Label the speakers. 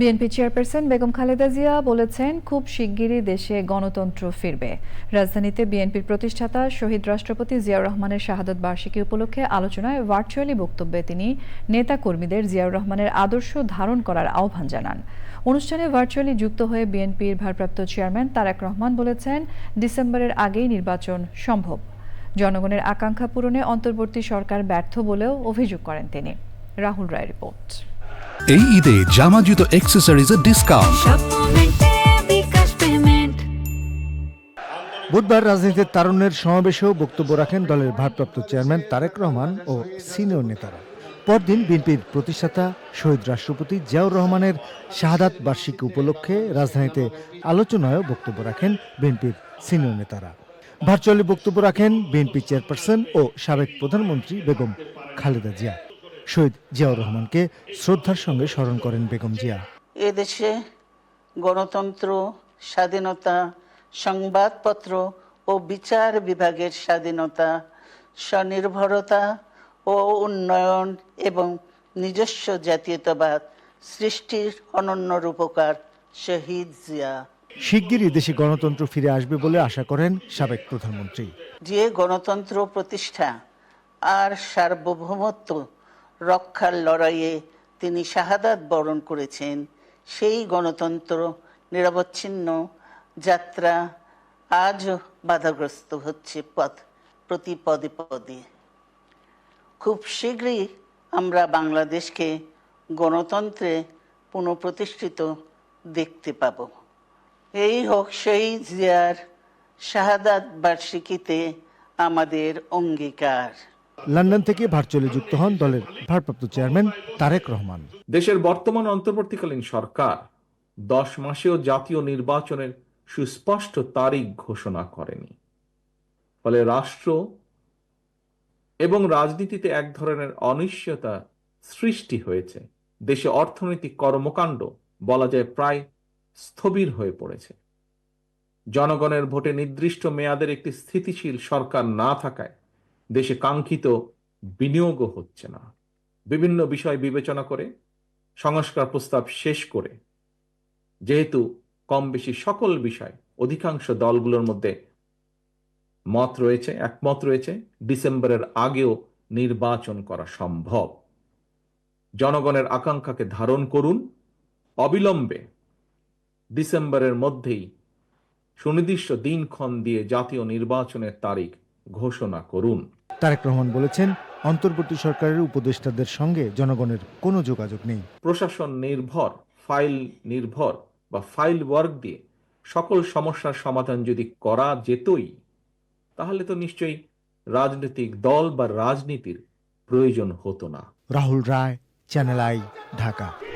Speaker 1: BNP chairperson Begum Khaleda Zia বলেছেন খুব শিগগিরই দেশে গণতন্ত্র ফিরবে রাজধানীতে বিএনপির প্রতিষ্ঠাতা শহীদ রাষ্ট্রপতি জিয়াউর রহমানের শাহাদত বার্ষিকী উপলক্ষে আলোচনায় ভার্চুয়ালি বক্তব্যে তিনি নেতা কর্মীদের জিয়াউর রহমানের আদর্শ ধারণ করার আহ্বান জানান অনুষ্ঠানে ভার্চুয়ালি যুক্ত হয়ে বিএনপির ভারপ্রাপ্ত চেয়ারম্যান তারেক রহমান বলেছেন ডিসেম্বরের আগেই নির্বাচন সম্ভব জনগণের আকাঙ্ক্ষা পূরণে অন্তর্বর্তী সরকার ব্যর্থ বলেও অভিযোগ করেন তিনি রাহুল রায় রিপোর্ট
Speaker 2: এই ঈদে জামা জুতো এর ডিসকাউন্ট
Speaker 3: বুধবার রাজনীতির তারুণ্যের সমাবেশেও বক্তব্য রাখেন দলের ভারপ্রাপ্ত চেয়ারম্যান তারেক রহমান ও সিনিয়র নেতারা পরদিন বিএনপির প্রতিষ্ঠাতা শহীদ রাষ্ট্রপতি জিয়াউর রহমানের শাহাদাত বার্ষিকী উপলক্ষে রাজধানীতে আলোচনায় বক্তব্য রাখেন বিএনপির সিনিয়র নেতারা ভার্চুয়ালি বক্তব্য রাখেন বিএনপি চেয়ারপারসন ও সাবেক প্রধানমন্ত্রী বেগম খালেদা জিয়া শহীদ জিয়াউর রহমানকে শ্রদ্ধার সঙ্গে স্মরণ করেন বেগম জিয়া
Speaker 4: এদেশে গণতন্ত্র স্বাধীনতা সংবাদপত্র ও বিচার বিভাগের স্বাধীনতা স্বনির্ভরতা ও উন্নয়ন এবং নিজস্ব জাতীয়তাবাদ সৃষ্টির অনন্য রূপকার শহীদ জিয়া
Speaker 3: শিগগিরই দেশে গণতন্ত্র ফিরে আসবে বলে আশা করেন সাবেক প্রধানমন্ত্রী
Speaker 4: যে গণতন্ত্র প্রতিষ্ঠা আর সার্বভৌমত্ব রক্ষার লড়াইয়ে তিনি শাহাদাত বরণ করেছেন সেই গণতন্ত্র নিরবচ্ছিন্ন যাত্রা আজও বাধাগ্রস্ত হচ্ছে পথ প্রতি পদে পদে খুব শীঘ্রই আমরা বাংলাদেশকে গণতন্ত্রে পুনঃপ্রতিষ্ঠিত দেখতে পাব এই হোক সেই জিয়ার শাহাদাত বার্ষিকীতে আমাদের অঙ্গীকার
Speaker 3: লন্ডন থেকে ভার্চুয়ালি যুক্ত হন দলের ভারপ্রাপ্ত চেয়ারম্যান তারেক রহমান
Speaker 5: দেশের বর্তমান অন্তর্বর্তীকালীন সরকার দশ মাসেও জাতীয় নির্বাচনের সুস্পষ্ট তারিখ ঘোষণা করেনি ফলে রাষ্ট্র এবং রাজনীতিতে এক ধরনের অনিশ্চয়তা সৃষ্টি হয়েছে দেশে অর্থনৈতিক কর্মকাণ্ড বলা যায় প্রায় স্থবির হয়ে পড়েছে জনগণের ভোটে নির্দিষ্ট মেয়াদের একটি স্থিতিশীল সরকার না থাকায় দেশে কাঙ্ক্ষিত বিনিয়োগও হচ্ছে না বিভিন্ন বিষয় বিবেচনা করে সংস্কার প্রস্তাব শেষ করে যেহেতু কম বেশি সকল বিষয় অধিকাংশ দলগুলোর মধ্যে মত রয়েছে একমত রয়েছে ডিসেম্বরের আগেও নির্বাচন করা সম্ভব জনগণের আকাঙ্ক্ষাকে ধারণ করুন অবিলম্বে ডিসেম্বরের মধ্যেই সুনির্দিষ্ট দিনক্ষণ দিয়ে জাতীয় নির্বাচনের তারিখ ঘোষণা করুন
Speaker 3: তারেক রহমান বলেছেন অন্তর্বর্তী সরকারের উপদেষ্টাদের সঙ্গে জনগণের কোনো যোগাযোগ নেই
Speaker 5: প্রশাসন নির্ভর ফাইল নির্ভর বা ফাইল ওয়ার্ক দিয়ে সকল সমস্যার সমাধান যদি করা যেতই তাহলে তো নিশ্চয়ই রাজনৈতিক দল বা রাজনীতির প্রয়োজন হতো না
Speaker 3: রাহুল রায় চ্যানেল আই ঢাকা